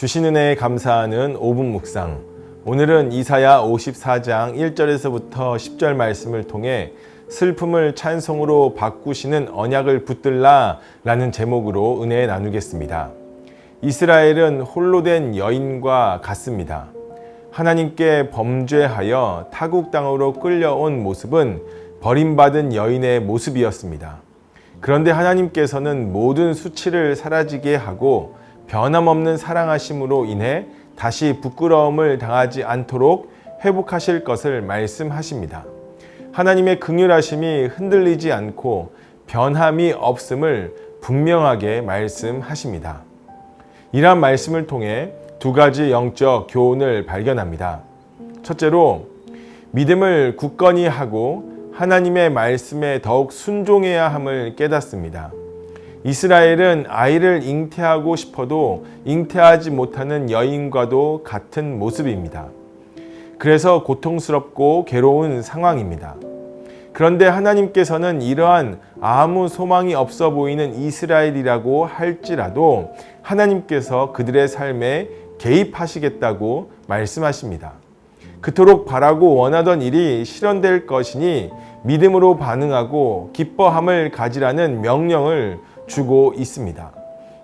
주신 은혜에 감사하는 5분 묵상. 오늘은 이사야 54장 1절에서부터 10절 말씀을 통해 슬픔을 찬송으로 바꾸시는 언약을 붙들라 라는 제목으로 은혜 나누겠습니다. 이스라엘은 홀로 된 여인과 같습니다. 하나님께 범죄하여 타국 땅으로 끌려온 모습은 버림받은 여인의 모습이었습니다. 그런데 하나님께서는 모든 수치를 사라지게 하고 변함없는 사랑하심으로 인해 다시 부끄러움을 당하지 않도록 회복하실 것을 말씀하십니다. 하나님의 긍휼하심이 흔들리지 않고 변함이 없음을 분명하게 말씀하십니다. 이러한 말씀을 통해 두 가지 영적 교훈을 발견합니다. 첫째로 믿음을 굳건히 하고 하나님의 말씀에 더욱 순종해야 함을 깨닫습니다. 이스라엘은 아이를 잉태하고 싶어도 잉태하지 못하는 여인과도 같은 모습입니다. 그래서 고통스럽고 괴로운 상황입니다. 그런데 하나님께서는 이러한 아무 소망이 없어 보이는 이스라엘이라고 할지라도 하나님께서 그들의 삶에 개입하시겠다고 말씀하십니다. 그토록 바라고 원하던 일이 실현될 것이니 믿음으로 반응하고 기뻐함을 가지라는 명령을 주고 있습니다.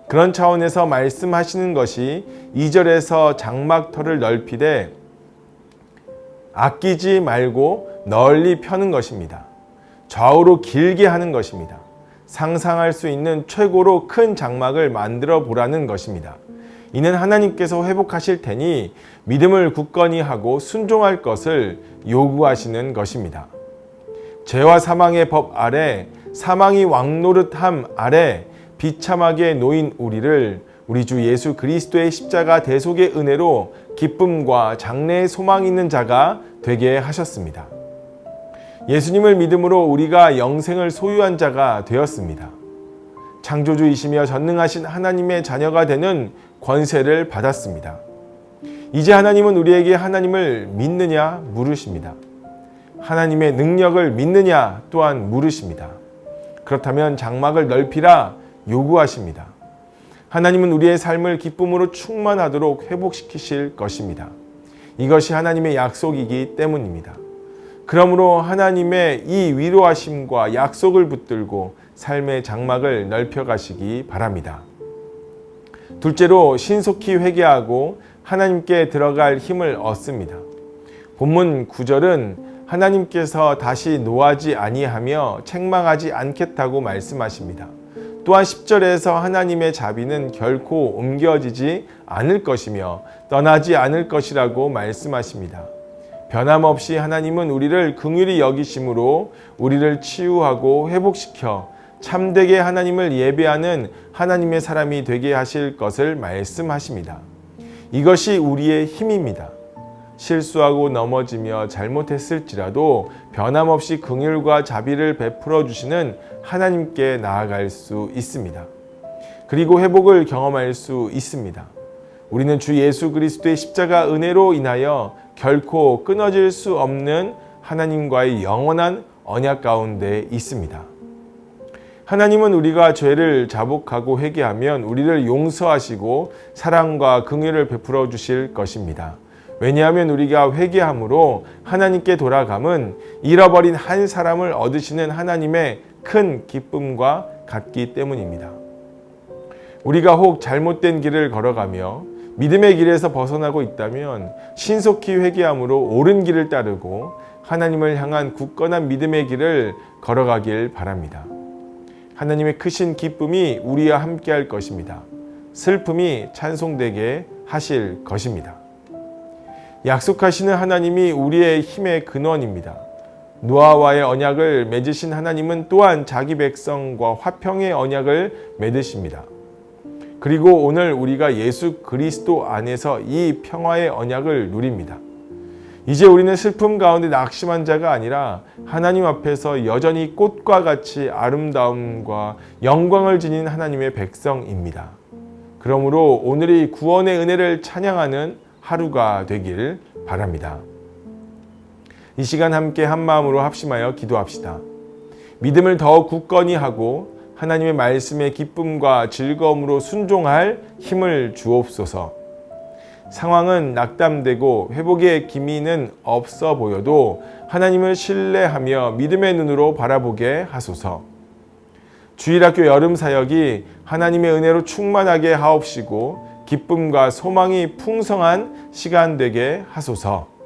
그런 차원에서 말씀하시는 것이 2절에서 장막터를 넓히되 아끼지 말고 널리 펴는 것입니다. 좌우로 길게 하는 것입니다. 상상할 수 있는 최고로 큰 장막을 만들어 보라는 것입니다. 이는 하나님께서 회복하실 테니 믿음을 굳건히 하고 순종할 것을 요구하시는 것입니다. 죄와 사망의 법 아래 사망이 왕노릇함 아래 비참하게 놓인 우리를 우리 주 예수 그리스도의 십자가 대속의 은혜로 기쁨과 장래의 소망 있는 자가 되게 하셨습니다. 예수님을 믿음으로 우리가 영생을 소유한 자가 되었습니다. 창조주이시며 전능하신 하나님의 자녀가 되는 권세를 받았습니다. 이제 하나님은 우리에게 하나님을 믿느냐 물으십니다. 하나님의 능력을 믿느냐 또한 물으십니다. 그렇다면 장막을 넓히라 요구하십니다. 하나님은 우리의 삶을 기쁨으로 충만하도록 회복시키실 것입니다. 이것이 하나님의 약속이기 때문입니다. 그러므로 하나님의 이 위로하심과 약속을 붙들고 삶의 장막을 넓혀 가시기 바랍니다. 둘째로 신속히 회개하고 하나님께 들어갈 힘을 얻습니다. 본문 9절은 하나님께서 다시 노하지 아니하며 책망하지 않겠다고 말씀하십니다. 또한 10절에서 하나님의 자비는 결코 옮겨지지 않을 것이며 떠나지 않을 것이라고 말씀하십니다. 변함없이 하나님은 우리를 긍휼히 여기심으로 우리를 치유하고 회복시켜 참되게 하나님을 예배하는 하나님의 사람이 되게 하실 것을 말씀하십니다. 이것이 우리의 힘입니다. 실수하고 넘어지며 잘못했을지라도 변함없이 긍휼과 자비를 베풀어 주시는 하나님께 나아갈 수 있습니다. 그리고 회복을 경험할 수 있습니다. 우리는 주 예수 그리스도의 십자가 은혜로 인하여 결코 끊어질 수 없는 하나님과의 영원한 언약 가운데 있습니다. 하나님은 우리가 죄를 자복하고 회개하면 우리를 용서하시고 사랑과 긍휼을 베풀어 주실 것입니다. 왜냐하면 우리가 회개함으로 하나님께 돌아감은 잃어버린 한 사람을 얻으시는 하나님의 큰 기쁨과 같기 때문입니다. 우리가 혹 잘못된 길을 걸어가며 믿음의 길에서 벗어나고 있다면 신속히 회개함으로 옳은 길을 따르고 하나님을 향한 굳건한 믿음의 길을 걸어가길 바랍니다. 하나님의 크신 기쁨이 우리와 함께 할 것입니다. 슬픔이 찬송되게 하실 것입니다. 약속하시는 하나님이 우리의 힘의 근원입니다. 노아와의 언약을 맺으신 하나님은 또한 자기 백성과 화평의 언약을 맺으십니다. 그리고 오늘 우리가 예수 그리스도 안에서 이 평화의 언약을 누립니다. 이제 우리는 슬픔 가운데 낙심한 자가 아니라 하나님 앞에서 여전히 꽃과 같이 아름다움과 영광을 지닌 하나님의 백성입니다. 그러므로 오늘이 구원의 은혜를 찬양하는 하루가 되길 바랍니다. 이 시간 함께 한 마음으로 합심하여 기도합시다. 믿음을 더 굳건히 하고 하나님의 말씀의 기쁨과 즐거움으로 순종할 힘을 주옵소서. 상황은 낙담되고 회복의 기미는 없어 보여도 하나님을 신뢰하며 믿음의 눈으로 바라보게 하소서. 주일학교 여름 사역이 하나님의 은혜로 충만하게 하옵시고 기쁨과 소망이 풍성한 시간 되게 하소서.